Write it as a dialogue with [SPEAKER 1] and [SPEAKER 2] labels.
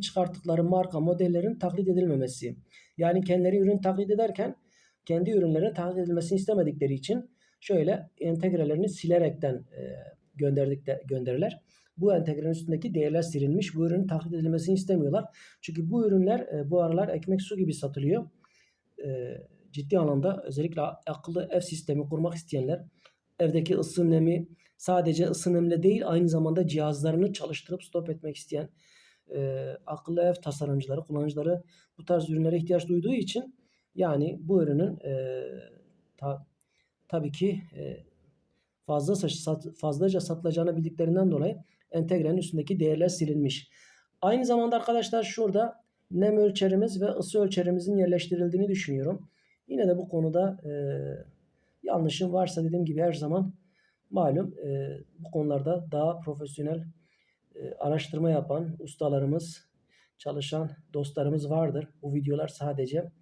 [SPEAKER 1] çıkarttıkları marka modellerin taklit edilmemesi. Yani kendileri ürün taklit ederken kendi ürünlerinin taklit edilmesini istemedikleri için şöyle entegrelerini silerekten e, gönderdik de, gönderirler. Bu entegrenin üstündeki değerler silinmiş. Bu ürünün taklit edilmesini istemiyorlar. Çünkü bu ürünler e, bu aralar ekmek su gibi satılıyor. E, ciddi anlamda özellikle akıllı ev sistemi kurmak isteyenler evdeki ısı nemi sadece ısı nemle değil aynı zamanda cihazlarını çalıştırıp stop etmek isteyen e, akıllı ev tasarımcıları, kullanıcıları bu tarz ürünlere ihtiyaç duyduğu için yani bu ürünün e, ta, tabii ki e, fazla sat, fazlaca satılacağını bildiklerinden dolayı entegrenin üstündeki değerler silinmiş. Aynı zamanda arkadaşlar şurada nem ölçerimiz ve ısı ölçerimizin yerleştirildiğini düşünüyorum. Yine de bu konuda e, yanlışım varsa dediğim gibi her zaman malum e, bu konularda daha profesyonel araştırma yapan ustalarımız, çalışan dostlarımız vardır. Bu videolar sadece